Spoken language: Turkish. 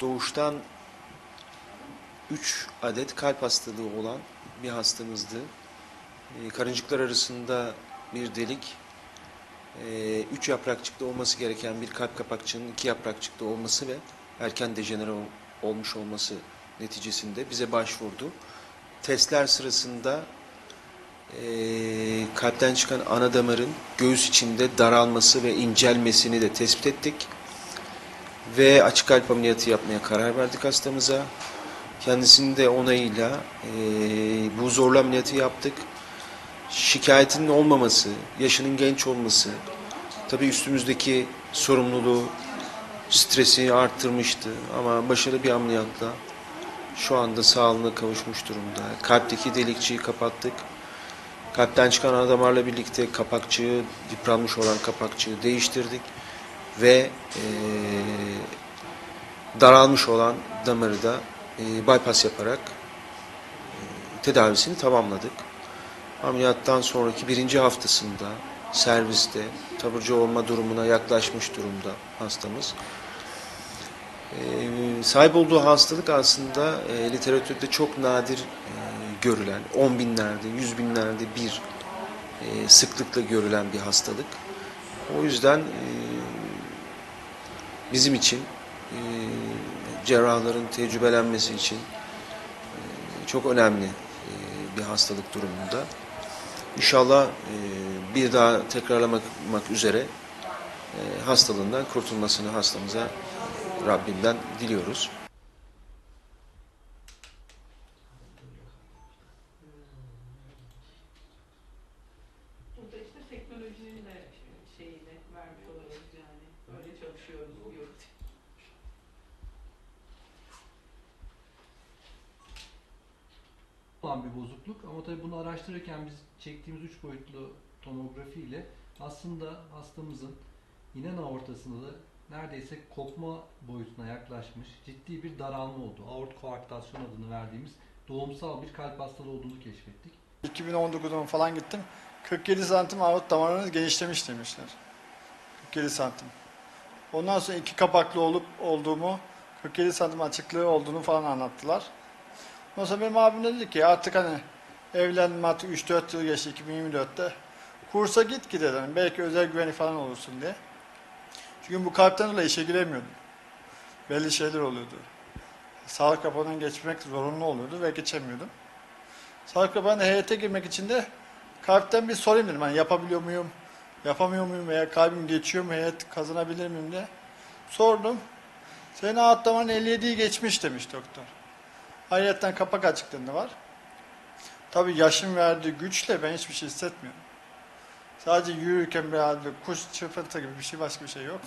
Doğuştan 3 adet kalp hastalığı olan bir hastamızdı. Ee, Karıncıklar arasında bir delik, 3 yaprakçıkta olması gereken bir kalp kapakçığının 2 yaprakçıkta olması ve erken dejenere ol- olmuş olması neticesinde bize başvurdu. Testler sırasında eee, kalpten çıkan ana damarın göğüs içinde daralması ve incelmesini de tespit ettik ve açık kalp ameliyatı yapmaya karar verdik hastamıza. Kendisinin de onayıyla eee, bu zorlu ameliyatı yaptık. Şikayetinin olmaması, yaşının genç olması, tabii üstümüzdeki sorumluluğu, stresi arttırmıştı ama başarılı bir ameliyatla şu anda sağlığına kavuşmuş durumda. Kalpteki delikçiyi kapattık. Kalpten çıkan ana damarla birlikte kapakçığı, yıpranmış olan kapakçığı değiştirdik ve eee, daralmış olan damarı da eee, bypass yaparak eee, tedavisini tamamladık. Ameliyattan sonraki birinci haftasında serviste taburcu olma durumuna yaklaşmış durumda hastamız. Eee, sahip olduğu hastalık aslında eee, literatürde çok nadir eee, görülen, on binlerde, yüz binlerde bir eee, sıklıkla görülen bir hastalık. O yüzden eee, bizim için eee, cerrahların tecrübelenmesi için eee, çok önemli eee, bir hastalık durumunda. İnşallah eee, bir daha tekrarlamak üzere eee, hastalığından kurtulmasını hastamıza Rabbimden diliyoruz. Böyle çalışıyoruz diyoruz. olan bir bozukluk ama tabii bunu araştırırken biz çektiğimiz üç boyutlu tomografi ile aslında hastamızın inen aortasında da neredeyse kopma boyutuna yaklaşmış ciddi bir daralma oldu. Aort koaktasyon adını verdiğimiz doğumsal bir kalp hastalığı olduğunu keşfettik. 2019'da falan gittim. 47 santim aort damarınız genişlemiş demişler. 47 santim. Ondan sonra iki kapaklı olup olduğumu, 47 santim açıklığı olduğunu falan anlattılar. Ondan sonra benim abim de dedi ki artık hani evlendim artık 3-4 yıl geçti 2024'te. Kursa git ki dedim. Belki özel güvenlik falan olursun diye. Çünkü bu kalpten dolayı işe giremiyordum. Belli şeyler oluyordu. Sağlık raporundan geçmek zorunlu oluyordu ve geçemiyordum. Sağlık raporuna heyete girmek için de kalpten bir sorayım dedim. Hani yapabiliyor muyum, yapamıyor muyum veya kalbim geçiyor mu, heyet kazanabilir miyim diye. Sordum. Senin alt damarın 57'yi geçmiş demiş doktor. Ayrıca kapak açıklığında var. Tabii yaşım verdiği güçle ben hiçbir şey hissetmiyorum. Sadece yürürken bir halde kuş çırpıntı gibi bir şey başka bir şey yok.